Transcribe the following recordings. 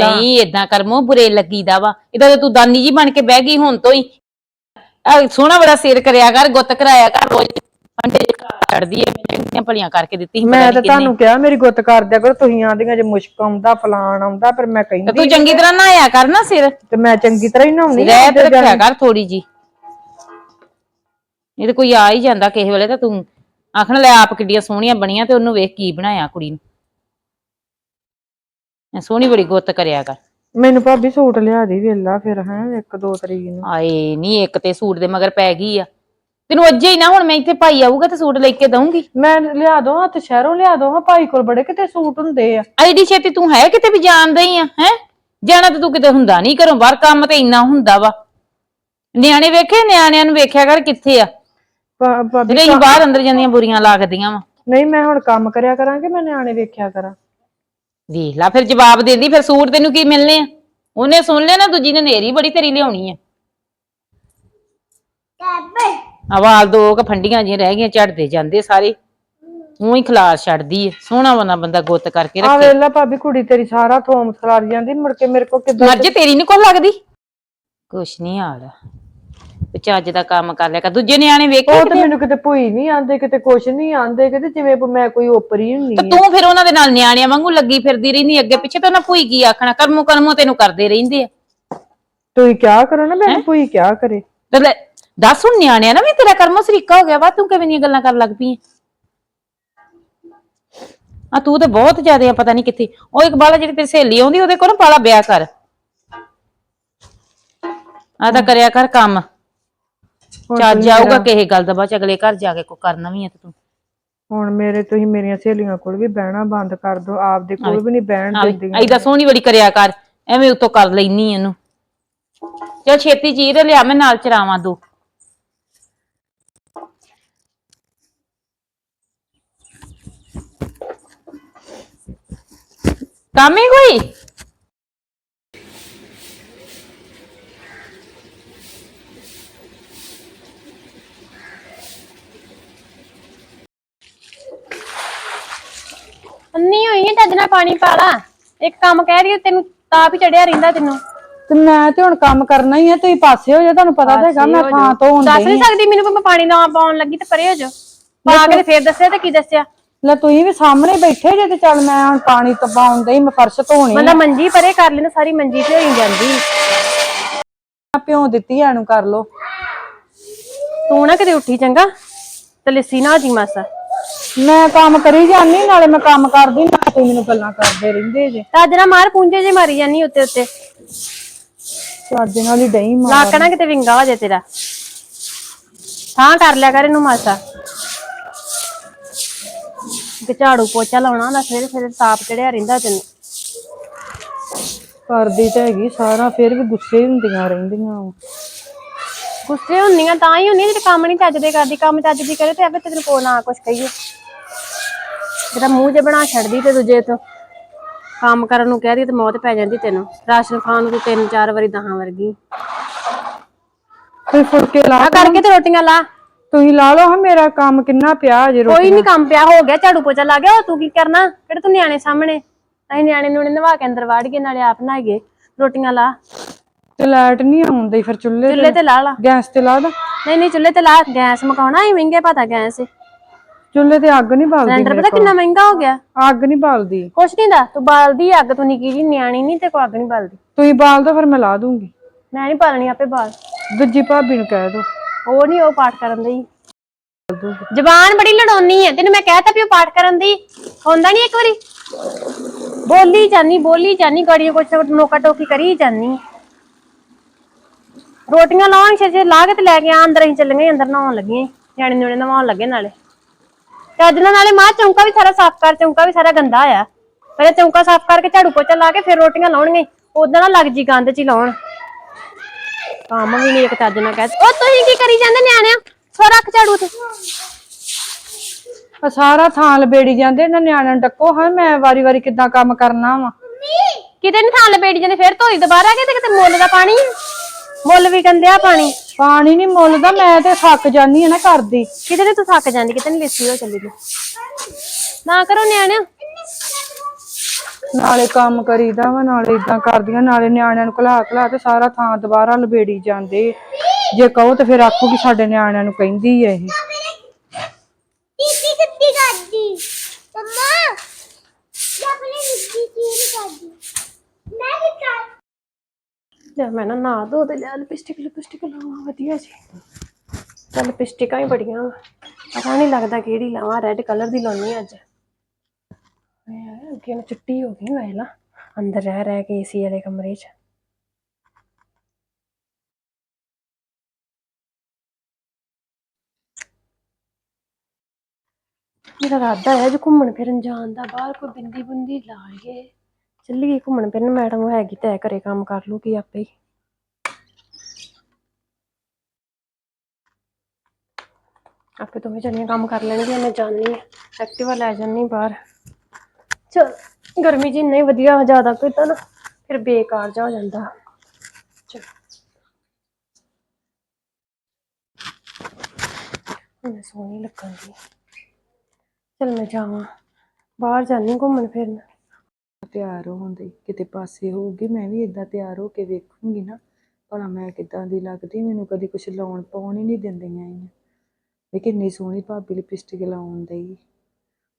ਨਹੀਂ ਇਦਾਂ ਕਰਮੋ ਬੁਰੇ ਲੱਗੀਦਾ ਵਾ। ਇਹਦਾ ਤੂੰ ਦਾਨੀ ਜੀ ਬਣ ਕੇ ਬਹਿ ਗਈ ਹੁਣ ਤੋਂ ਹੀ। ਆ ਸੋਹਣਾ ਬੜਾ ਸਿਰ ਕਰਿਆ ਕਰ ਗੁੱਤ ਕਰਾਇਆ ਕਰ ਰੋਜ਼ ਅੰਡੇ ਛੱਡਦੀ ਐ ਮੈਂ ਚੰਗੀਆਂ ਭਲੀਆਂ ਕਰਕੇ ਦਿੱਤੀ ਸੀ ਪਤਾ ਮੈਂ ਨੀ ਤਾਂ ਕਿੰਨੀ। ਤੁਹਾਨੂੰ ਕਿਹਾ ਮੇਰੀ ਗੁੱਤ ਕਰ ਦਿਆ ਕਰੋ ਤੁਸੀਂ ਆਂਦੀਆਂ ਜੇ ਮੁਸ਼ਕ ਆਉਂਦਾ ਫਲਾਣ ਆਉਂਦਾ ਪਰ ਮੈਂ ਤੇ ਕਹਿੰਦੀ ਤੂੰ ਚੰਗੀ ਤਰ੍ਹਾਂ ਨਹਾਇਆ ਕਰ ਨਾ ਸਿਰ। ਤੇ ਮੈਂ ਚੰਗੀ ਤਰ੍ਹਾਂ ਹੀ ਨਹਾਉਣੀ ਰਹਿ ਤੇ ਰੱਖਿਆ ਕਰ ਥੋੜੀ ਜੀ ਇਹ ਤੇ ਕੋਈ ਆ ਹੀ ਜਾਂਦਾ ਕਿਸੇ ਵੇਲੇ ਤਾਂ ਤੂੰ ਆਖਣ ਲੈ ਆਪ ਕਿੱਡੀਆਂ ਸੋਹਣੀਆਂ ਬਣੀਆਂ ਤੇ ਉਹਨੂੰ ਵੇਖ ਕੀ ਬਣਾਇਆ ਕੁੜੀ ਨੂੰ। ਐ ਸੋਹਣੀ ਬੜੀ ਗੁੱਤ ਕਰਿਆ ਕਰ। ਮੈਨੂੰ ਭਾਬੀ ਸੂਟ ਲਿਆ ਦੀ ਵੇਲਾ ਫਿਰ ਹੈ ਇੱਕ ਦੋ ਤਰੀਕ ਨੂੰ। ਆਏ ਨਹੀਂ ਇੱਕ ਤੇ ਸੂਟ ਦੇ ਮਗਰ ਪੈ ਗਈ ਆ। ਤੈਨੂੰ ਅੱਜੇ ਹੀ ਨਾ ਹੁਣ ਮੈਂ ਇੱਥੇ ਭਾਈ ਆਊਗਾ ਤੇ ਸੂਟ ਲੈ ਕੇ ਦਊਂਗੀ। ਮੈਂ ਲਿਆ ਦੋ ਹੱਥ ਸ਼ਹਿਰੋਂ ਲਿਆ ਦੋ ਹਾਂ ਭਾਈ ਕੋਲ ਬੜੇ ਕਿਤੇ ਸੂਟ ਹੁੰਦੇ ਆ। ਐਡੀ ਛੇਤੀ ਤੂੰ ਹੈ ਕਿਤੇ ਵੀ ਜਾਣਦਾ ਹੀ ਆ ਹੈ? ਜਾਣਾ ਤੇ ਤੂੰ ਕਿਤੇ ਹੁੰਦਾ ਨਹੀਂ ਘਰੋਂ ਬਾਹਰ ਕੰਮ ਤੇ ਇੰਨਾ ਹੁੰਦਾ ਵਾ। ਨਿਆਣੇ ਵੇਖੇ ਨਿਆਣਿਆਂ ਨੂੰ ਵੇਖਿਆ ਕਰ ਕਿੱਥੇ ਆ। ਭਾ- ਭਾਬੀ ਜਿਹੜੇ ਬਾਹਰ ਅੰਦਰ ਜਾਂਦੀਆਂ ਬੁਰੀਆਂ ਲੱਗਦੀਆਂ ਵਾ। ਨਹੀਂ ਮੈਂ ਹੁਣ ਕੰਮ ਕਰਿਆ ਕਰਾਂਗੇ ਮੈਂ ਨਿਆਣੇ ਵੇਖਿਆ ਕਰਾਂ। ਵੇਖ ਲਾ ਫਿਰ ਜਵਾਬ ਦੇਦੀ ਫਿਰ ਸੂਟ ਤੈਨੂੰ ਕੀ ਮਿਲਨੇ ਆ? ਉਹਨੇ ਸੁਣ ਲਿਆ ਨਾ ਦੂਜੀ ਨੇ ਨੇਰੀ ਬੜੀ ਤੇਰੀ ਲਿਆਉਣੀ ਆ। ਆਵਾਲ ਦੋ ਕ ਫੰਡੀਆਂ ਜਿਹੀਆਂ ਰਹਿ ਗਈਆਂ ਝੜਦੇ ਜਾਂਦੇ ਸਾਰੇ। ਊਂ ਹੀ ਖਲਾਸ ਛੱਡਦੀ ਏ ਸੋਹਣਾ ਬਣਾ ਬੰਦਾ ਗੁੱਤ ਕਰਕੇ ਆ ਰੱਖੇ। ਵੇਲਾ ਭਾਬੀ ਕੁੜੀ ਤੇਰੀ ਸਾਰਾ ਥੋਮ ਖਲਾਰ ਜਾਂਦੀ ਮੁੜ ਕੇ ਮੇਰੇ ਕੋ ਕਿੱਦਾਂ ਮਰਜ ਤੇਰੀ ਨੀ ਕੋਲ ਲੱਗਦੀ। ਕੁਛ ਨਹੀਂ ਹਾਲ ਤੇ ਚੱਜ ਦਾ ਕੰਮ ਕਰ ਲਿਆ ਕਰ। ਦੂਜੇ ਨਿਆਣੇ ਵੇਖੇ ਉਹ ਤੇ ਮੈਨੂੰ ਕਿਤੇ ਭੂਈ ਨਹੀਂ ਆਂਦੇ ਕਿਤੇ ਕੁਛ ਨਹੀਂ ਆਂਦੇ ਕਿਤੇ ਜਿਵੇਂ ਮੈਂ ਕੋਈ ਓਪਰੀ ਹੁੰਨੀ ਤੇ ਤੂੰ ਫਿਰ ਉਹਨਾਂ ਦੇ ਨਾਲ ਨਿਆਣਿਆਂ ਵਾਂਗੂ ਲੱਗੀ ਫਿਰਦੀ ਰਹਿੰਦੀ ਅੱਗੇ ਪਿੱਛੇ ਤਾਂ ਉਹਨਾਂ ਭੂਈ ਕੀ ਆਖਣਾ? ਕਰਮੋ ਕਰਮੋ ਤੈਨੂੰ ਕਰਦੇ ਰਹਿੰਦੇ ਆ। ਤੁਸੀਂ ਕਿਆ ਕਰੋ ਨਾ ਮੈਂ ਭੂਈ ਕਿਆ ਕਰੇ? ਤੇ ਲੈ, ਦੱਸ ਹੁਣ ਨਿਆਣਿਆਂ ਨਾ ਵੀ ਤੇਰਾ ਕਰਮੋ ਸਰੀਕਾ ਹੋ ਗਿਆ ਵਾ ਤੂੰ ਕਿਵੇਂ ਦੀਆਂ ਗੱਲਾਂ ਕਰਨ ਲੱਗ ਪਈ ਆਂ? ਆ ਤੂੰ ਤੇ ਬਹੁਤ ਜ਼ਿਆਦਾ ਆ ਪਤਾ ਨਹੀਂ ਕਿੱਥੇ। ਉਹ ਇੱਕ ਬਾਲਾ ਜਿਹੜੀ ਤੇਰੀ ਸਹੇਲੀ ਆਉਂਦੀ ਉਹਦੇ ਕੋਲ ਨਾ ਪਾਲਾ ਵਿਆਹ ਕਰ। ਆ ਤਾਂ ਕਰਿਆ ਕਰ ਕੰਮ। ਚੱਜ ਜਾਊਗਾ ਕਿਸੇ ਗੱਲ ਦਾ ਬਾਅਦ ਚ ਅਗਲੇ ਘਰ ਜਾ ਕੇ ਕੋ ਕਰਨਾ ਵੀ ਆ ਤੇ ਤੂੰ। ਹੁਣ ਮੇਰੇ ਤੁਸੀਂ ਮੇਰੀਆਂ ਸਹੇਲੀਆਂ ਕੋਲ ਵੀ ਬਹਿਣਾ ਬੰਦ ਕਰ ਦਿਓ ਆਪਦੇ ਕੋਲ ਵੀ ਨਹੀਂ ਬਹਿਣ ਦਿੰਦੀਆਂ। ਐਦਾਂ ਸੋਹਣੀ ਬੜੀ ਕਰਿਆ ਕਰ ਐਵੇਂ ਉਤੋਂ ਕਰ ਲੈਨੀ ਇਹਨੂੰ। ਚਲ ਛੇਤੀ ਚੀਰ ਲਿਆ ਮੈਂ ਨਾਲ ਚਰਾਵਾਂ ਦੋ। ਕੰਮ ਕੋਈ? ਅੰਨੀ ਹੋਈ ਹੈ ਚੱਜ ਨਾਲ ਪਾਣੀ ਪਾ ਲਾ। ਇੱਕ ਕੰਮ ਕਹਿ ਰਹੀ ਹੈ ਤੈਨੂੰ ਤਾਪ ਹੀ ਚੜਿਆ ਰਹਿੰਦਾ ਤੈਨੂੰ। ਤੇ ਮੈਂ ਤੇ ਹੁਣ ਕੰਮ ਕਰਨਾ ਹੀ ਆ ਤੁਸੀਂ ਪਾਸੇ ਹੋ ਜਾ ਤੁਹਾਨੂੰ ਪਤਾ ਤਾਂ ਹੈਗਾ ਮੈਂ ਥਾਂ ਤੋਂ ਦੱਸ ਹੁੰਦੀ ਨਹੀਂ ਸਕਦੀ ਮੈਨੂੰ ਮੈਂ ਪਾਣੀ ਨਾ ਪਾਉਣ ਲੱਗੀ ਤੇ ਪਰੇ ਹੋ ਜਾ ਪਾ ਕੇ ਤੇ ਫੇਰ ਦੱਸਿਆ ਤੇ ਕੀ ਦੱਸਿਆ? ਲੈ ਤੁਸੀਂ ਵੀ ਸਾਹਮਣੇ ਬੈਠੇ ਜੇ ਤੇ ਚੱਲ ਮੈਂ ਹੁਣ ਪਾਣੀ ਤਪਾਉਣ ਡਈ ਮੈਂ ਫਰਸ਼ ਧੋਣੀ ਬੰਦਾ ਮੰਜੀ ਪਰੇ ਕਰ ਲੈਣਾ ਸਾਰੀ ਮੰਜੀ ਤੇ ਹੋਈ ਜਾਂਦੀ। ਆ ਪਿਓ ਦਿੱਤੀ ਐ ਨੂੰ ਕਰ ਲੋ ਤੂੰ ਨਾ ਕਦੇ ਉੱਠੀ ਚੰਗਾ ਤੇ ਲਿੱਸੀ ਨਾ ਜੀ ਮਾਸਾ। ਮੈਂ ਕੰਮ ਕਰੀ ਜਾਨੀ ਨਾਲੇ ਮੈਂ ਕੰਮ ਕਰਦੀ ਨਾ ਤੁਸੀਂ ਮੈਨੂੰ ਗੱਲਾਂ ਕਰਦੇ ਰਹਿੰਦੇ ਜੇ। ਤਾਂ ਨਾ ਮਾਰ ਪੁੰਜੇ ਜੇ ਮਾਰੀ ਜਾਨੀ ਉੱਤੇ ਉੱਤੇ। ਚੱਜ ਨਾਲ ਹੀ ਡਈ ਮਾਰ। ਲਾਕਣਾ ਕਿਤੇ ਵਿੰਗਾ ਹੋ ਜਾ ਤੇਰਾ। ਥਾਂ ਕਰ ਲਿਆ ਕਰ ਇਹਨੂੰ ਮਾਸਾ। ਤੇ ਝਾੜੂ ਪੋਚਾ ਲਾਉਣਾ ਹੁੰਦਾ ਸਵੇਰੇ ਸਵੇਰੇ ਤਾਪ ਚੜਿਆ ਰਹਿੰਦਾ ਤੈਨੂੰ। ਕਰਦੀ ਤਾਂ ਹੈਗੀ ਸਾਰਾ ਫਿਰ ਵੀ ਗੁੱਸੇ ਹੁੰਦੀਆਂ ਰਹਿੰਦੀਆਂ ਵਾਂ। ਗੁੱਸੇ ਹੁੰਦੀਆਂ ਤਾਂ ਹੀ ਹੁੰਦੀਆਂ ਜਿਹੜੇ ਕੰਮ ਨਹੀਂ ਚੱਜਦੇ ਕਰਦੀ ਕੰਮ ਚੱਜਦੀ ਕਰੇ ਤੇ ਆਪੇ ਤੈਨੂੰ ਕੋ ਨਾ ਕੁਛ ਕਹੀਏ। ਜਿਹੜਾ ਮੂੰਹ ਜੇ ਬਣਾ ਛੱਡਦੀ ਤੇ ਦੂਜੇ ਤੋਂ ਕੰਮ ਕਰਨ ਨੂੰ ਕਹਿ ਰਹੀ ਤੇ ਮੌਤ ਪੈ ਜਾਂਦੀ ਤੈਨੂੰ। ਰਾਸ਼ਨ ਖਾਣ ਨੂੰ ਤੂੰ ਤਿੰਨ ਚਾਰ ਵਾਰੀ ਦਹਾਂ ਵਰਗੀ। ਤੁਸੀਂ ਫੁਲਕੇ ਲਾ ਆ ਕਰਕੇ ਤੇ ਰੋਟੀਆਂ ਲਾ। ਤੁਸੀਂ ਲਾ ਲਓ ਹਾਂ ਮੇਰਾ ਕੰਮ ਕਿੰਨਾ ਪਿਆ ਜੇ ਰੋ ਕੋਈ ਨਹੀਂ ਕੰਮ ਪਿਆ ਹੋ ਗਿਆ ਝਾੜੂ ਪੋਚਾ ਲਾ ਗਿਆ ਉਹ ਤੂੰ ਕੀ ਕਰਨਾ? ਕਿਹੜੇ ਤੂੰ ਨਿਆਣੇ ਸਾਹਮਣੇ? ਅਸੀਂ ਨਿਆਣੇ ਨੂੰ ਨਵਾ ਕੇ ਅੰਦਰ ਵਾੜ ਗਏ ਨਾਲੇ ਆਪ ਨਹਾ ਗਏ। ਰੋਟੀਆਂ ਲਾ। ਤੇ ਲਾਈਟ ਨਹੀਂ ਆਉਂਦੀ ਫਿਰ ਚੁੱਲ੍ਹੇ ਚੁੱਲ੍ਹੇ ਤੇ ਲਾ ਲਾ। ਗੈਸ ਤੇ ਲਾ ਦਾ। ਨਹੀਂ ਨਹੀਂ ਚੁੱਲ੍ਹੇ ਤੇ ਲਾ। ਗੈਸ ਮਕਾਉਣਾ ਹੀ ਮਹਿੰਗੇ ਪਤਾ ਗੈਸ ਚੁੱਲ੍ਹੇ ਤੇ ਅੱਗ ਨਹੀਂ ਬਲਦੀ ਸਿਲੰਡਰ ਪਤਾ ਕਿੰਨਾ ਮਹਿੰਗਾ ਹੋ ਗਿਆ? ਅੱਗ ਨਹੀਂ ਬਲਦੀ। ਕੁਛ ਨਹੀਂ ਦਾ ਤੂੰ ਬਾਲਦੀ ਅੱਗ ਤੂੰ ਨਿੱਕੀ ਜੀ ਨਿਆਣੀ ਨਹੀਂ ਤੇ ਕੋਈ ਅੱਗ ਨਹੀਂ ਬਾਲਦੀ। ਤੁਸੀਂ ਬਾਲ ਦੋ ਫਿਰ ਮੈਂ ਲਾ ਦੂੰਗੀ। ਮੈਂ ਨਹੀਂ ਪਾਲਣੀ ਆਪੇ ਬਾਲ। ਦੂਜੀ ਭਾਬੀ ਨੂੰ ਕਹਿ ਦੋ। ਉਹ ਨਹੀਂ ਉਹ ਪਾਠ ਕਰਨ ਦੀ ਜ਼ਬਾਨ ਬੜੀ ਲੜਾਉਣੀ ਹੈ ਤੈਨੂੰ ਮੈਂ ਕਹਿਤਾ ਵੀ ਉਹ ਪਾਠ ਕਰਨ ਦੀ ਹੁੰਦਾ ਨਹੀਂ ਇੱਕ ਵਾਰੀ? ਬੋਲੀ ਜਾਨੀ ਬੋਲੀ ਜਾਨੀ ਗਾੜੀਆਂ ਕੁਛ ਨੋਕਾ ਟੋਕੀ ਕਰੀ ਜਾਨੀ। ਰੋਟੀਆਂ ਲਾਉਣ ਛੇ ਛੇ ਲਾ ਕੇ ਤੇ ਲੈ ਕੇ ਆ ਅੰਦਰ ਅਸੀਂ ਚੱਲੀਆਂ ਅੰਦਰ ਨਹਾਉਣ ਲੱਗੀਆਂ ਨਿਆਣੇ ਨਿਆਣੇ ਨਹਾਉਣ ਲੱਗੇ ਨਾਲੇ। ਤੇ ਅੱਜ ਨਾਲ ਮਾਂ ਚੌਂਕਾ ਵੀ ਸਾਰਾ ਸਾਫ਼ ਕਰ ਚੌਂਕਾ ਵੀ ਸਾਰਾ ਗੰਦਾ ਆ ਪਹਿਲੇ ਚੌਂਕਾ ਸਾਫ਼ ਕਰਕੇ ਝਾੜੂ ਪੋਚਾ ਲਾ ਕੇ ਫਿਰ ਰੋਟੀਆਂ ਲਾਉਣਗੇ ਉਦਾਂ ਨਾ ਲੱਗ ਜੀ ਗੰਦ ਚ ਹੀ ਲਾਉਣ। ਕੰਮ ਵੀ ਨਹੀਂ ਇੱਕ ਚੱਜ ਨਾਲ ਕਹਿ ਉਹ ਤੁਸੀਂ ਕੀ ਕਰੀ ਜਾਂਦੇ ਨਿਆਣਿਆਂ? ਸੋ ਰੱਖ ਝਾੜੂ ਤੇ ਆ ਸਾਰਾ ਥਾਂ ਲਬੇੜੀ ਜਾਂਦੇ ਇਹਨਾਂ ਨਿਆਣਿਆਂ ਨੂੰ ਡੱਕੋ। ਹਾਂ ਮੈਂ ਵਾਰੀ ਵਾਰੀ ਕਿੱਦਾਂ ਕੰਮ ਕਰਨਾ ਵਾ। ਕਿਤੇ ਨਹੀਂ ਥਾਂ ਲਪੇਟ ਜਾਂਦੇ ਫਿਰ ਧੋਈ ਦੁਬਾਰਾ ਕਿ ਤੇ ਕਿਤੇ ਮੁੱਲ ਦਾ ਪਾਣੀ ਆ। ਮੁੱਲ ਵੀ ਗੰਦਿਆ ਪਾਣੀ। ਪਾਣੀ ਨਹੀਂ ਮੁੱਲਦਾ ਮੈਂ ਤੇ ਥੱਕ ਜਾਨੀ ਆ ਨਾ ਕਰਦੀ ਕਿਤੇ ਨੀ ਤੂੰ ਥੱਕ ਜਾਂਦੀ ਕਿਤੇ ਨਹੀਂ ਲਿੱਸੀ ਹੋ ਚੱਲੀ ਤੂੰ। ਨਾ ਕਰੋ ਨਿਆਣਿਆ। ਨਾਲੇ ਕੰਮ ਕਰੀਦਾ ਵਾ ਨਾਲੇ ਇਦਾਂ ਕਰਦੀਆਂ ਨਾਲੇ ਨਿਆਣਿਆਂ ਨੂੰ ਘਲਾ ਘਲਾ ਤੇ ਸਾਰਾ ਥਾਂ ਦੁਬਾਰਾ ਲਬੇੜੀ ਜਾਂਦੇ। ਜੇ ਕਹੋ ਤੇ ਫਿਰ ਆਖੋ ਕਿ ਸਾਡੇ ਨਿਆਣਿਆਂ ਨੂੰ ਕਹਿੰਦੀ ਐ ਇਹ। ਟੀਟੀ ਕਿੱਤੀ ਕਰਦੀ? ਮੰਮਾ ਮੈਂ ਆਪਣੇ ਨਿੱਕੀ ਚੀਜ਼ ਕਰਦੀ ਮੈਂ ਵੀ ਕਰ? ਲੈ ਮੈਂ ਨਾ ਨਾ ਧੋ ਤੇ ਲੈ ਲਿਪਸਟਿਕ ਲਿਪਸਟਿਕ ਲਾਵਾਂ, ਵਧੀਆ ਜੀ। ਚੱਲ ਲਿਪਸਟਿਕਾਂ ਹੀ ਬੜੀਆਂ ਵਾਂ। ਪਤਾ ਨਹੀਂ ਲੱਗਦਾ ਕਿਹੜੀ ਲਾਵਾਂ ਰੈੱਡ ਕਲਰ ਦੀ ਲਾਉਣੀ ਅੱਜ। ਯਾਰ ਅੱਗੇ ਨੂੰ ਚਿੱਟੀ ਹੋ ਗਈ ਵੇਲਾ ਅੰਦਰ ਰਹਿ ਰਹਿ ਕੇ ਏਸੀ ਵਾਲੇ ਕਮਰੇ 'ਚ। ਮੇਰਾ ਇਰਾਦਾ ਹੈ ਜੇ ਘੁੰਮਣ ਫਿਰਨ ਜਾਣ ਦਾ, ਬਾਹਰ ਕੋਈ ਬਿੰਦੀ ਬੁੰਦੀ ਲਾ ਲਈਏ। ਚੱਲੀਏ ਘੁੰਮਣ ਫਿਰਨ, ਮੈਡਮ ਹੈਗੀ ਤੈ ਘਰੇ ਕੰਮ ਕਰ ਲੂਗੀ ਆਪੇ ਹੀ। ਆਪੇ ਦੋਵੇਂ ਜਣੀਆਂ ਕੰਮ ਕਰ ਲੈਣਗੀਆਂ, ਮੈਂ ਜਾਣੀ ਐਕਟਿਵਾ ਲੈ ਜਾਨੀ ਬਾਹਰ। ਚਲ, ਗਰਮੀ ਜੀ ਨਹੀਂ ਵਧੀਆ ਜ਼ਿਆਦਾ ਕੀਤਾ ਨਾ, ਫਿਰ ਬੇਕਾਰ ਜਾ ਹੋ ਜਾਂਦਾ। ਚਲ। ਮੈਂ ਸੋਹਣੀ ਲੱਗਣ ਦੀ ਚਲ ਮੈਂ ਜਾਵਾਂ, ਬਾਹਰ ਜਾਨੀ ਘੁੰਮਣ ਫਿਰਨ। ਤਿਆਰ ਹੋਣ ਦੀ ਕਿਤੇ ਪਾਸੇ ਹੋਊਗੀ ਮੈਂ ਵੀ ਇਦਾਂ ਤਿਆਰ ਹੋ ਕੇ ਵੇਖੂੰਗੀ ਨਾ। ਭਲਾ ਮੈਂ ਕਿਦਾਂ ਦੀ ਲੱਗਦੀ ਮੈਨੂੰ ਕਦੀ ਕੁਝ ਲਾਉਣ ਪਾਉਣ ਹੀ ਨਹੀਂ ਦਿੰਦੀਆਂ ਇਹ ਵੀ ਕਿੰਨੀ ਸੋਹਣੀ ਭਾਬੀ ਲਿਪਸਟਿਕ ਲਾਉਣ ਦਈ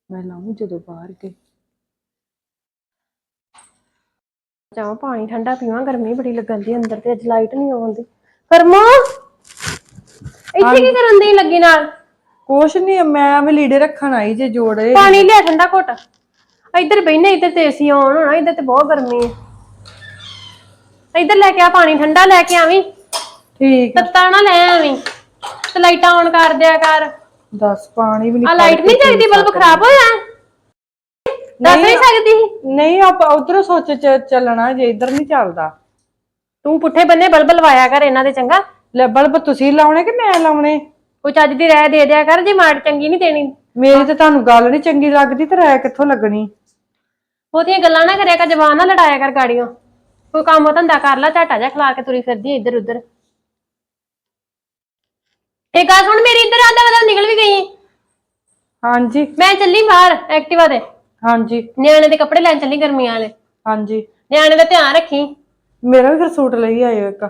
ਮੈਂ ਲਾਉਂ ਜਦੋਂ ਬਾਹਰ ਗਈ। ਜਾਵਾਂ ਪਾਣੀ ਠੰਡਾ ਪੀਵਾਂ ਗਰਮੀ ਬੜੀ ਲੱਗਣ ਦੀ ਅੰਦਰ ਤੇ ਅੱਜ ਲਾਈਟ ਨਹੀਂ ਆਉਂਦੀ ਫਰਮੋ ਇੱਥੇ ਕੀ ਕਰਨ ਦੀ ਲੱਗੀ ਨਾਲ? ਕੁਛ ਨਹੀਂ ਮੈਂ ਵੀ ਲੀੜੇ ਰੱਖਣ ਆਈ ਜੇ ਜੋੜੇ। ਪਾਣੀ ਲਿਆ ਠੰਡਾ ਘੁੱਟ। ਇੱਧਰ ਬੈਠਨੇ ਇੱਧਰ ਤੇ ਏਸੀ ਆਨ ਹੋਣਾ ਇੱਧਰ ਤੇ ਬਹੁਤ ਗਰਮੀ ਹੈ ਇੱਧਰ ਲੈ ਕੇ ਆ ਪਾਣੀ ਠੰਡਾ ਲੈ ਕੇ ਆਵੀਂ। ਠੀਕ ਆ। ਤੱਤਾ ਨਾ ਲੈ ਆਵੀਂ। ਤੇ ਲਾਈਟਾਂ ਆਨ ਕਰ ਦਿਆ ਕਰ। ਦੱਸ ਪਾਣੀ ਵੀ ਆ ਨਹੀਂ ਲਾਈਟ ਨਹੀਂ ਜਗਦੀ ਬਲਬ ਖਰਾਬ ਹੋਇਆ? ਦੱਸ ਨਹੀਂ ਸਕਦੀ। ਨਹੀਂ ਆਪਾਂ ਉਧਰੋਂ ਸੋਚ ਚ ਚੱਲਣਾ ਜੇ ਇੱਧਰ ਨਹੀਂ ਚੱਲਦਾ। ਤੂੰ ਪੁੱਠੇ ਬੰਨੇ ਬਲਬ ਲਵਾਇਆ ਕਰ ਇਹਨਾਂ ਦੇ ਚੰਗਾ। ਲੈ ਬਲਬ ਤੁਸੀਂ ਲਾਉਣੇ ਕਿ ਮੈਂ ਲਾਉਣੇ? ਕੋਈ ਚੱਜ ਦੀ ਰਹਿ ਦੇ ਦਿਆ ਕਰ ਜੇ ਮਾੜ ਚੰਗੀ ਨਹੀਂ ਦੇਣੀ। ਮੇਰੀ ਤਾਂ ਤੁਹਾਨੂੰ ਗੱਲ ਨਹੀਂ ਚੰਗੀ ਲੱਗਦੀ ਤੇ ਰਾਇ ਕਿੱਥੋਂ ਲੱਗਣੀ? ਬਹੁਤੀਆਂ ਗੱਲਾਂ ਨਾ ਕਰਿਆ ਕਰ ਜ਼ਬਾਨ ਨਾ ਲੜਾਇਆ ਕਰ ਗਾੜੀਆਂ। ਕੋਈ ਕੰਮ ਧੰਦਾ ਕਰ ਲੈ ਝਾਟਾ ਜਿਹਾ ਖਿਲਾ ਕੇ ਤੁਰੀ ਫਿਰਦੀ ਇੱਧਰ ਉੱਧਰ। ਇਹ ਗੱਲ ਸੁਣ ਮੇਰੀ ਇੱਧਰ ਆਂਦਾ ਮਤਲਬ ਨਿਕਲ ਵੀ ਗਈ। ਹਾਂਜੀ। ਮੈਂ ਚੱਲੀ ਬਾਹਰ ਐਕਟਿਵਾ ਤੇ। ਹਾਂਜੀ। ਨਿਆਣੇ ਦੇ ਕੱਪੜੇ ਲੈਣ ਚੱਲੀ ਗਰਮੀਆਂ ਵਾਲੇ। ਹਾਂਜੀ। ਨਿਆਣੇ ਦਾ ਧਿਆਨ ਰੱਖੀ। ਮੇਰਾ ਵੀ ਫਿਰ ਸੂਟ ਲਈ ਆਇਓ ਇੱਕ।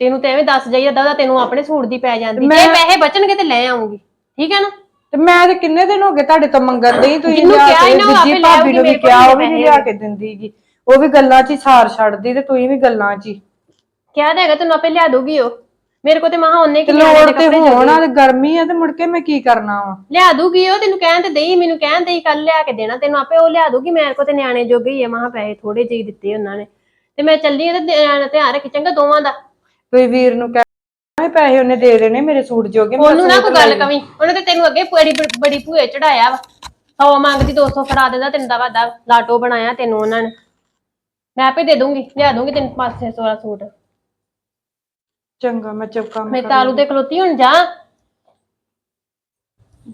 ਤੈਨੂੰ ਤੇ ਐਵੇਂ ਦੱਸ ਜਾਈ ਅੱਧਾ ਦਾ ਤੈਨੂੰ ਆਪਣੇ ਸੂਟ ਦੀ ਪੈ ਜਾਂਦੀ। ਜੇ ਪੈਸੇ ਬਚਣਗੇ ਤੇ ਲੈ ਆਉਂਗੀ। ਠੀਕ ਹੈ ਨਾ? ਤੇ ਮੈਂ ਤੇ ਕਿੰਨੇ ਦਿਨ ਹੋ ਗਏ ਤੁਹਾਡੇ ਤੋਂ ਮੰਗਣ ਡਈ ਤੁਸੀਂ ਜਿਹਨੂੰ ਲਿਆ ਕਿਹਾ ਕੇ ਸੀ ਨਾ ਉਹ ਦੂਜੀ ਆਪੇ ਭਾਬੀ ਨੂੰ ਲਿਆਊਗੀ, ਵੀ ਕਿਹਾ ਉਹ ਵੀ ਮੇਰੇ ਨਹੀਂ ਲਿਆ ਕੇ ਦਿੰਦੀ ਗੀ। ਉਹ ਵੀ ਗੱਲਾਂ 'ਚ ਹੀ ਸਾਰ ਛੱਡਦੀ ਤੇ ਤੁਸੀਂ ਵੀ ਗੱਲਾਂ 'ਚ ਹੀ। ਕਿਹਾ ਤਾਂ ਹੈਗਾ ਤੈਨੂੰ ਆਪੇ ਲਿਆ ਦੂਗੀ ਉਹ। ਮੇਰੇ ਕੋਲ ਤੇ ਮਹਾ ਉਹਨੇ ਤੇ ਕਿ ਲੋੜ ਦੇ ਤੇ ਕੱਪੜੇ ਹੋਣ ਆ ਤੇ ਗਰਮੀ ਆ ਤੇ ਮੁੜ ਕੇ ਮੈਂ ਕੀ ਕਰਨਾ ਵਾ? ਲਿਆ ਦੂਗੀ ਉਹ ਤੈਨੂੰ ਕਹਿਣ ਤੇ ਦੇਈ ਮੈਨੂੰ ਕਹਿਣ ਹੀ ਕੱਲ ਲਿਆ ਕੇ ਦੇਣਾ ਤੈਨੂੰ ਆਪੇ ਉਹ ਲਿਆ ਦੂਗੀ ਮੇਰੇ ਕੋ ਤੇ ਨਿਆਣੇ ਜੋਗੇ ਹੀ ਆ ਮਹਾ ਪੈਸੇ ਥੋੜੇ ਜਿਹੇ ਹੀ ਦਿੱਤੇ ਉਹਨਾਂ ਨੇ। ਤੇ ਮੈਂ ਚੱਲੀ ਆ ਤੇ ਨਿਆਣੇ ਦਾ ਧਿਆਨ ਰੱਖੀ ਚੰਗਾ ਦੋਵਾਂ ਦਾ। ਤੁਸੀਂ ਵੀਰ ਨੂੰ ਕਹਿ ਪੈਸੇ ਉਹਨੇ ਦੇ ਦੇਣੇ ਮੇਰੇ ਸੂਟ ਜੋਗੇ ਮੈਂ ਉਹਨੂੰ ਨਾ ਸੂਟ ਕੋਈ ਗੱਲ ਕਵੀ ਉਹਨੇ ਤੇ ਤੈਨੂੰ ਅੱਗੇ ਬੜੀ ਬੜੀ ਭੂਏ ਚੜਾਇਆ ਵਾ। ਸੌ ਮੰਗਦੀ 200 ਫੜਾ ਦਿੰਦਾ ਤੈਨੂੰ ਦਾ ਵਾਦਾ ਲਾਟੋ ਬਣਾਇਆ ਤੈਨੂੰ ਉਹਨਾਂ ਨੇ। ਮੈਂ ਆਪੇ ਦੇ ਦੂੰਗੀ ਲਿਆ ਦੂੰਗੀ ਤੈਨੂੰ 500 ਵਾਲਾ ਸੂਟ। ਚੰਗਾ ਮੈਂ ਚੁੱਕਾ ਮੈਂ ਤਾਲੂ ਤੇ ਖਲੋਤੀ ਹੁਣ ਜਾ।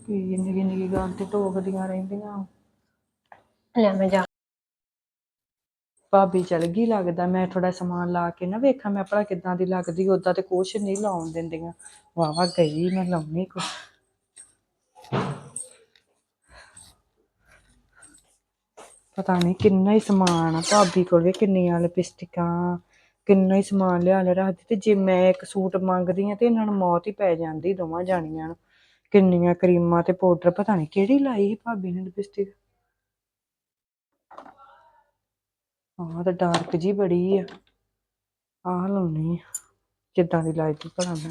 ਕੀ ਨਿੱਕੀ ਨਿੱਕੀ ਗੱਲ ਤੇ ਟੋਕਦੀਆਂ ਰਹਿੰਦੀਆਂ। ਲੈ ਮੈਂ ਜਾ। ਭਾਬੀ ਚਲ ਗਈ ਲੱਗਦਾ, ਮੈਂ ਥੋੜਾ ਸਮਾਨ ਲਾ ਕੇ ਨਾ ਵੇਖਾਂ, ਮੈਂ ਭਲਾ ਕਿੱਦਾਂ ਦੀ ਲੱਗਦੀ ਉਦਾਂ ਤੇ ਕੁਛ ਨਹੀਂ ਲਾਉਣ ਦਿੰਦੀਆਂ। ਵਾਵਾ ਗਈ ਮੈਂ ਲਾਉਣੀ ਕੁਛ। ਪਤਾ ਨਹੀਂ ਕਿੰਨਾ ਹੀ ਸਮਾਨ ਆ, ਭਾਬੀ ਕੋਲ ਵੀ ਕਿੰਨੀਆਂ ਲਿਪਸਟਿਕਾਂ, ਕਿੰਨਾ ਹੀ ਸਮਾਨ ਲਿਆ ਲਿਆ ਰੱਖਦੀ ਤੇ ਜੇ ਮੈਂ ਇੱਕ ਸੂਟ ਮੰਗਦੀ ਆ ਤੇ ਇਹਨਾਂ ਨੂੰ ਮੌਤ ਹੀ ਪੈ ਜਾਂਦੀ ਦੋਵਾਂ ਜਾਣੀਆਂ ਨੂੰ। ਕਿੰਨੀਆਂ ਕਰੀਮਾਂ ਤੇ ਪਾਊਡਰ ਪਤਾ ਨਹੀਂ ਕਿਹੜੀ ਲਾਈ ਸੀ ਭਾਬੀ ਨੇ ਲਿਪਸਟਿਕ। ਆਹ ਤਾਂ ਡਾਰਕ ਜੀ ਬੜੀ ਆ। ਆਹ ਲਾਉਣੀ ਆ ਕਿੱਦਾਂ ਦੀ ਲੱਗਦੀ ਭਲਾ ਮੈਂ।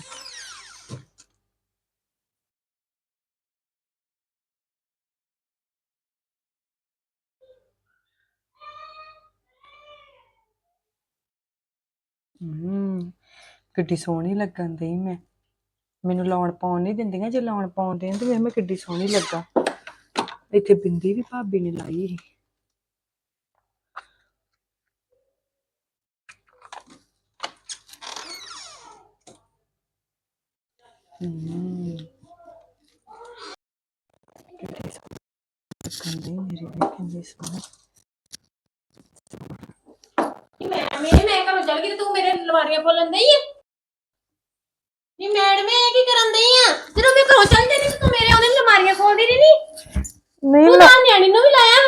ਹੂੰ, ਕਿੱਡੀ ਸੋਹਣੀ ਲੱਗਣ ਦੀ ਮੈਂ। ਮੈਨੂੰ ਲਾਉਣ ਪਾਉਣ ਨਹੀਂ ਦਿੰਦੀਆਂ, ਜੇ ਲਾਉਣ ਪਾਉਣ ਦੇਣ ਤੇ ਵੇਖ ਮੈਂ ਕਿੱਡੀ ਸੋਹਣੀ ਲੱਗਾ। ਇੱਥੇ ਬਿੰਦੀ ਵੀ ਭਾਬੀ ਨੇ ਲਾਈ ਸੀ। ਹੂੰ ਕਿੱਡੀ ਸੋਹਣੀ ਲੱਗਣ ਦੀ ਮੇਰੀ ਵੀ ਕਿੰਨੀ ਸੋਹਣੀ ਮੈਂ ਮੈਂ ਮੈਂ ਘਰੋਂ ਚੱਲ ਗਈ ਤੇ ਤੂੰ ਮੇਰੇ ਲਵਾਰੀਆਂ ਖੋਲਣ ਦਈ ਆ ਨੀ ਮੈਡਮ ਇਹ ਕੀ ਕਰਨ ਦਈ ਆ ਜਦੋਂ ਮੈਂ ਘਰੋਂ ਚੱਲ ਜਾਂਦੀ ਤੇ ਤੂੰ ਮੇਰੇ ਉਹਨੇ ਲਮਾਰੀਆਂ ਖੋਲਦੀ ਨਹੀਂ ਨੀ ਨਹੀਂ ਤੂੰ ਤਾਂ ਨਿਆਣੀ ਨੂੰ ਵੀ ਲਾਇਆ।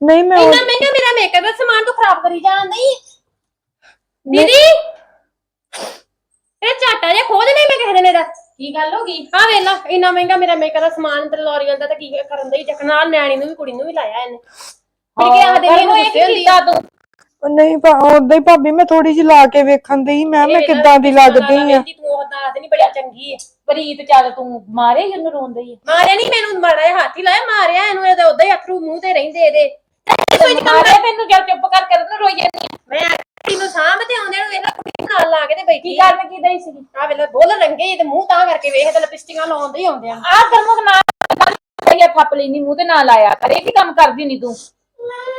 ਨਹੀਂ ਮੈਂ ਉਹ- ਇੰਨਾ ਮਹਿੰਗਾ ਮੇਰਾ ਮੇਕਅਪ ਦਾ ਸਮਾਨ ਤੂੰ ਖਰਾਬ ਕਰੀ ਜਾਣ ਨਹੀਂ ਦੀਦੀ ਇਹ ਝਾਟਾ ਜਿਹਾ ਖੋਦ ਨਹੀਂ ਮੈਂ ਕਿਸੇ ਦਿਨ ਇਹਦਾ ਕੀ ਗੱਲ ਹੋ ਗਈ? ਆ ਵੇਖ ਲਾ ਇੰਨਾ ਮਹਿੰਗਾ ਮੇਰਾ ਮੇਕਅਪ ਦਾ ਸਮਾਨ ਤੇ ਲੋਰੀਅਲ ਦਾ ਤਾਂ ਕੀ ਕਰਨ ਦਾ ਹੀ ਚੱਕ ਨਾਲ ਨਿਆਣੀ ਨੂੰ ਵੀ ਕੁੜੀ ਨੂੰ ਵੀ ਲਾਇਆ ਇਹਨੇ। ਫਿਰ ਕੀ ਆਖਦੇ ਨੇ ਇਹਨੂੰ ਗੁੱਸੇ ਹੁੰਦੀ ਆ ਤੂੰ? ਉਹ ਨਹੀਂ ਉਦਾਂ ਹੀ ਭਾਬੀ ਮੈਂ ਥੋੜੀ ਜਿਹੀ ਲਾ ਕੇ ਵੇਖਣ ਦੀ ਮੈਂ ਮੈਂ ਕਿੱਦਾਂ ਦੀ ਲੱਗਦੀ ਆ? ਤੂੰ ਉਹ ਦੱਸ ਨਹੀਂ ਬੜੀ ਚੰਗੀ ਹੈ ਪ੍ਰੀਤ ਚੱਲ ਤੂੰ ਮਾਰੇ ਹੀ ਉਹਨੂੰ ਰੋਂਦੇ ਹੀ ਮਾਰਿਆ ਨਹੀਂ ਮੈਨੂੰ ਮਾੜਾ ਜਿਹਾ ਹੱਥ ਹੀ ਲਾਇਆ ਮਾਰਿਆ ਇਹਨੂੰ ਇਹਦੇ ਉਦਾਂ ਹੀ ਅਥਰੂ ਮੂੰਹ ਤੇ ਰਹਿੰਦੇ ਇਹਦੇ। ਮਾਰੇ ਤੈਨੂੰ ਚੱਲ ਚੁੱਪ ਕਰ ਕਰ ਉਹਨੂੰ ਰੋਈ ਜਾਂਦੀ ਆ। ਮੈਂ ਕੁੜੀ ਨੂੰ ਸਾਂਭ ਤੇ ਆਉਂਦੇ ਨੂੰ ਵੇਖ ਲਾ ਕੁੜੀ ਨੂੰ ਨਾਲ ਲਾ ਕੇ ਤੇ ਬੈਠੀ ਕੀ ਕਰਨ ਕੀ ਦਈ ਸੀਗੀ? ਆ ਵੇਖ ਲਾ ਬੋਲ ਰੰਗੇ ਤੇ ਮੂੰਹ ਤਾਂ ਕਰਕੇ ਵੇਖ ਤੇ ਲਿਪਸਟਿਕਾਂ ਲਾਉਂਦੇ ਹੀ ਆਉਂਦੇ ਆ। ਆ ਗਰਮੁਖ ਨਾ ਇਹ ਥੱਪ ਲੈਣੀ ਮੂੰਹ ਤੇ ਨਾ ਲਾਇਆ ਕਰ ਇਹ ਕੀ ਕੰਮ ਕਰਦੀ ਨਹੀਂ ਤੂੰ?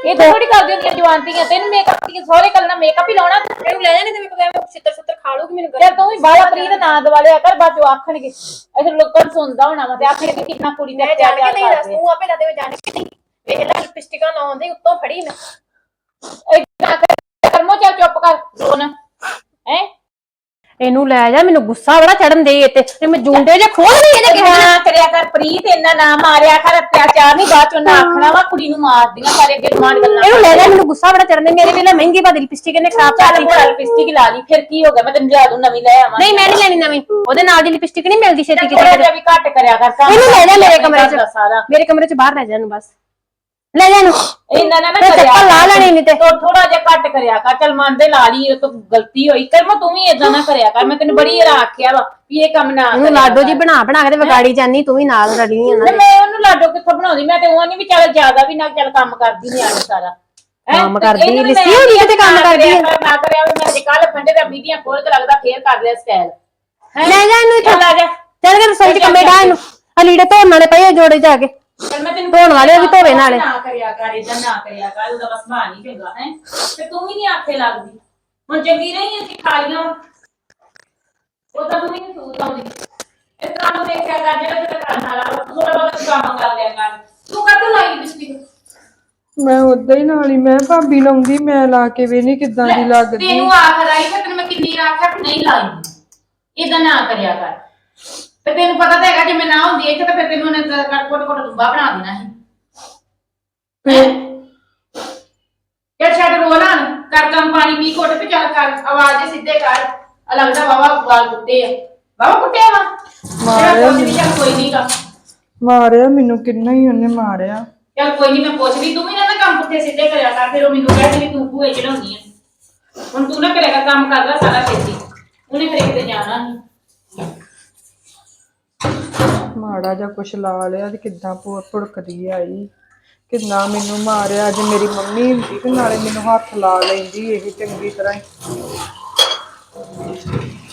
ਇਹ ਤਾਂ ਥੋੜੀ ਕਰਦੀ ਹੁੰਦੀ ਜਵਾਨਤੀਆਂ ਤੈਨੂੰ ਮੇਕਅਪ ਦੀ ਸਹੁਰੇ ਕੱਲ ਨਾ ਮੇਕਅਪ ਹੀ ਲਾਉਣਾ। ਤੂੰ ਇਹਨੂੰ ਲੈ ਜਾਣੇ ਤੇ ਮੇਰੇ ਕੋਲ ਐਵੇਂ ਛਿੱਤਰ ਛਿੱਤਰ ਖਾ ਲੂਗੀ ਮੈਨੂੰ ਯਾਰ ਤੂੰ ਵੀ ਬਾਲਾ ਪ੍ਰੀਤ ਨਾ ਦਵਾਲਿਆ ਕਰ ਬਾਅਦ ਚੋਂ ਆਖਣਗੇ। ਇਥੇ ਲੋਕਾਂ ਨੂੰ ਸੁਣਦਾ ਹੋਣਾ ਵਾ ਤੇ ਆਖਣਗੇ ਕਿ ਕਿੰਨਾ ਕੁੜੀ ਨੇ ਮੈਂ ਜਾਣ ਕੇ ਨਹੀਂ ਦੱਸ ਤੂੰ ਆਪੇ ਦੱਦੇ ਜਾਣ ਕੇ ਨਹੀਂ। ਵੇਖ ਲੈ ਲਿਪਸਟਿਕਾਂ ਲਾਉਂਦੇ ਉੱਤੋਂ ਫੜੀ ਮੈਂ। ਕਰ ਕਰਮੋ ਚੱਲ ਚੁੱਪ ਕਰ ਰੋਣ ਹੈ? ਇਹਨੂੰ ਲੈ ਜਾ ਮੈਨੂੰ ਗੁੱਸਾ ਬੜਾ ਚੜਨ ਦੇ ਤੇ ਤੇ ਮੈਂ ਜੁੰਡੇ ਜੇ ਖੋਲ ਨਹੀਂ ਇਹਦੇ ਨਾਲ ਨਾ ਕਰਿਆ ਕਰ ਪ੍ਰੀਤ ਇੰਨਾ ਨਾ ਮਾਰਿਆ ਕਰ ਅਤਿਆਚਾਰ ਨਹੀਂ ਬਾਅਦ ਚੋਂ ਨਾ ਆਖਣਾ ਵਾ ਕੁੜੀ ਨੂੰ ਮਾਰਦੀਆਂ ਸਾਰੇ ਅੱਗੇ ਮਾਰ ਗੱਲਾਂ ਇਹਨੂੰ ਲੈ ਜਾ ਮੈਨੂੰ ਗੁੱਸਾ ਬੜਾ ਚੜਨ ਦੇ ਮੇਰੇ ਵੇਲੇ ਮਹਿੰਗੀ ਬਾਦੀ ਲਿਪਸਟਿਕ ਇਹਨੇ ਖਰਾਬ ਕਰ ਚੱਲ ਲਈ ਬੜਾ ਲਿਪਸਟਿਕ ਲਾ ਲਈ ਫਿਰ ਕੀ ਹੋ ਗਿਆ? ਮੈਂ ਤੈਨੂੰ ਲਿਆ ਦੂੰ ਨਵੀਂ ਲੈ ਆਵਾਂ ਨਹੀਂ ਮੈਂ ਨਹੀਂ ਲੈਣੀ ਨਵੀਂ। ਉਹਦੇ ਨਾਲ ਦੀ ਲਿਪਸਟਿਕ ਨਹੀਂ ਮਿਲਦੀ ਛੇਤੀ ਕਿਤੇ ਵੀ ਘੱਟ ਕਰਿਆ ਕਰ ਇਹਨੂੰ ਲੈ ਜਾ ਮੇਰੇ ਕਮਰੇ ਚ। ਮੇਰੇ ਕਮਰੇ ਚ ਬਾਹਰ ਲੈ ਜਾ ਇਹਨੂੰ ਬਸ। ਲੈ ਜਾ ਇਹਨੂੰ। ਇੰਨਾ ਨਾ ਨਾ ਤੇ ਕਰਿਆ ਚੱਪਲ ਲਾ ਲੈਣੀ ਨੀ ਤੇ। ਤੋ ਥੋੜਾ ਜਿਹਾ ਘੱਟ ਕਰਿਆ ਕਰ। ਚੱਲ ਮੰਨਦੇ ਲਾ ਲਈ ਇਹ ਤੋਂ ਗਲਤੀ ਹੋਈ। ਕਰਮ ਤੂੰ ਵੀ ਏਦਾਂ ਨਾ ਕਰਿਆ ਕਰ। ਮੈਂ ਤੈਨੂੰ ਬੜੀ ਵਾਰ ਆਖਿਆ ਵਾ ਵੀ ਇਹ ਕੰਮ ਨਾ ਇਹਨੂੰ ਕਰਿਆ ਲਾਡੋ ਕਰ। ਜੀ ਬਣਾ ਬਣਾ ਕੇ ਤੇ ਵਿਗਾੜੀ ਜਾਨੀ ਤੂੰ ਵੀ ਨਾਲ ਰਲੀ ਇਹਨਾਂ ਤੇ ਦੇ ਮੈਂ ਉਹਨੂੰ ਲਾਡੋ ਕਿੱਥੋਂ ਬਣਾਉਂਦੀ? ਮੈਂ ਤੇ ਉਹ ਨਹੀਂ ਵੀ ਚੱਲ ਜ਼ਿਆਦਾ ਵੀ ਨਾ ਚੱਲ ਕੰਮ ਕਰਦੀ ਨਹੀਂ ਆਣੀ ਸਾਰਾ। ਹੈਂ? ਕੰਮ ਤੇ ਕਰਦੀ, ਇਹਨੂੰ ਲਿੱਸੀ ਮੈਂ ਹੁੰਦੀ ਕਿਤੇ ਕੰਮ ਨਾ ਕਰਦੀ ਕਰਿਆ ਹੈ। ਕਰ, ਨਾ ਕਰਿਆ ਵੀ ਮੈਂ ਅੱਜ ਕੱਲ ਫੰਡੇ ਦਾ ਬੀਡੀਆਂ ਖੋਲ ਕੇ ਲੱਗਦਾ ਫੇਰ ਕਰ ਲਿਆ ਸਟਾਈਲ ਲੈ ਜਾ ਇਹਨੂੰ ਇੱਥੋਂ। ਚੱਲ ਆ ਜਾ। ਚੱਲ ਕੇ ਰਸੋਈ ਚ ਕੰਮੇ ਡਾ ਇਹਨੂੰ। ਆ ਲੀੜੇ ਧੋਣ ਵਾਲੇ ਪਏ ਆ ਜੋੜੇ ਜਾ ਕੇ। ਮੈਂ ਤੈਨੂੰ ਧੋਣ ਵਾਲੇ ਵੀ ਧੋਵੇ ਨਾਲੇ। ਨਾ ਕਰਿਆ ਕਰ ਇਦਾਂ ਨਾ ਕਰਿਆ ਕਰ ਉਹਦਾ ਬਸ ਬਾ ਨਹੀਂ ਚੰਗਾ ਹੈ। ਤੇ ਤੂੰ ਵੀ ਨਹੀਂ ਆਖੇ ਲੱਗਦੀ। ਹੁਣ ਚੰਗੀ ਨਹੀਂ ਹੈ ਖਾ ਲੀਆਂ ਉਹ ਤਾਂ ਤੂੰ ਵੀ ਨਹੀਂ ਸੂਤ ਆਉਂਦੀ। ਇਸ ਤਰ੍ਹਾਂ ਨੂੰ ਦੇਖਿਆ ਕਰ ਜਿਹੜਾ ਤੇ ਕਰਨ ਵਾਲਾ ਥੋੜਾ ਬਹੁਤ ਕੰਮ ਕਰ ਲਿਆ ਕਰ। ਤੂੰ ਕਦੋਂ ਲਾਈ ਲਿਪਸਟਿਕ ਮੈਂ ਉਦਾਂ ਹੀ ਨਾਲ ਹੀ ਮੈਂ ਭਾਬੀ ਲਾਉਂਦੀ ਮੈਂ ਲਾ ਕੇ ਵੇ ਨਹੀਂ ਕਿੱਦਾਂ ਦੀ ਲੱਗਦੀ। ਤੈਨੂੰ ਆਖ ਰਾਈ ਤੇ ਤੈਨੂੰ ਮੈਂ ਕਿੰਨੀ ਆਖਿਆ ਕਿ ਨਹੀਂ ਲਾਈ। ਇਦਾਂ ਨਾ ਕਰਿਆ ਕਰ। ਤੇ ਤੈਨੂੰ ਪਤਾ ਤਾਂ ਹੈਗਾ ਜੇ ਮੈਂ ਨਾ ਹੁੰਦੀ ਇੱਥੇ ਤਾਂ ਫਿਰ ਤੈਨੂੰ ਨੇ ਕੱਟ ਕੋਟ ਕੋਟ ਦੁੱਬਾ ਬਣਾ ਦੇਣਾ ਸੀ। ਚੱਲ ਛੱਡ ਰੋਣਾ ਕਰ ਕੰਮ ਪਾਣੀ ਪੀ ਘੁੱਟ ਤੇ ਚੱਲ ਕਰ ਆਵਾਜ਼ ਜਿਹੀ ਸਿੱਧੇ ਕਰ। ਆ ਲੱਗਦਾ ਬਾਬਾ ਵਾਲ ਕੁੱਤੇ ਆ। ਬਾਬਾ ਕੁੱਤੇ ਆ ਮਾਰਿਆ ਮਾਰਿਆ ਨਹੀਂ ਚੱਲ ਕੋਈ ਨਹੀਂਗਾ ਮਾਰਿਆ ਮੈਨੂੰ ਕਿੰਨਾ ਹੀ ਉਹਨੇ ਮਾਰਿਆ। ਚੱਲ ਕੋਈ ਨਹੀਂ ਮੈਂ ਪੁੱਛਦੀ ਤੂੰ ਵੀ ਨਾ ਨਾ ਕੰਮ ਪੁੱਠੇ ਸਿੱਧੇ ਕਰਿਆ ਕਰ ਫਿਰ ਉਹ ਮੈਨੂੰ ਕਹਿੰਦੀ ਵੀ ਤੂੰ ਭੂਏ ਚੜਾਉਣੀ ਆ। ਹੁਣ ਤੂੰ ਨਾ ਕਰਿਆ ਕਰ ਕੰਮ ਕਰਦਾ ਸਾਰਾ ਛੇਤੀ ਉਹਨੇ ਫਿਰ ਕਿਤੇ ਜਾਣਾ ਨਹੀਂ ਮਾੜਾ ਜਿਹਾ ਕੁਛ ਲਾ ਲਿਆ ਤੇ ਕਿੱਦਾਂ ਭੁ- ਭੁੜਕਦੀ ਆਈ। ਕਿੰਨਾ ਮੈਨੂੰ ਮਾਰਿਆ, ਅੱਜ ਮੇਰੀ ਮੰਮੀ ਹੁੰਦੀ ਤੇ ਨਾਲੇ ਮੈਨੂੰ ਹੱਥ ਲਾ ਲੈਂਦੀ ਇਹ ਚੰਗੀ ਤਰ੍ਹਾਂ ਹੀ।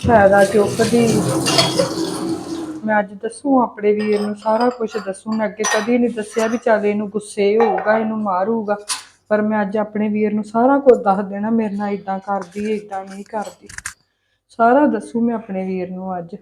ਫਾਇਦਾ ਚੁੱਕਦੀ। ਮੈਂ ਅੱਜ ਦੱਸੂ ਆਪਣੇ ਵੀਰ ਨੂੰ ਸਾਰਾ ਕੁਝ ਦੱਸੂ। ਮੈਂ ਅੱਗੇ ਕਦੀ ਨਹੀਂ ਦੱਸਿਆ ਵੀ ਚੱਲ ਇਹਨੂੰ ਗੁੱਸੇ ਹੋਊਗਾ, ਇਹਨੂੰ ਮਾਰੂਗਾ। ਪਰ ਮੈਂ ਅੱਜ ਆਪਣੇ ਵੀਰ ਨੂੰ ਸਾਰਾ ਕੁਝ ਦੱਸ ਦੇਣਾ, ਮੇਰੇ ਨਾਲ ਇਦਾਂ ਕਰਦੀ ਇਦਾਂ ਨਹੀਂ ਕਰਦੀ। ਸਾਰਾ ਦੱਸੂ ਮੈਂ ਆਪਣੇ ਵੀਰ ਨੂੰ ਅੱਜ।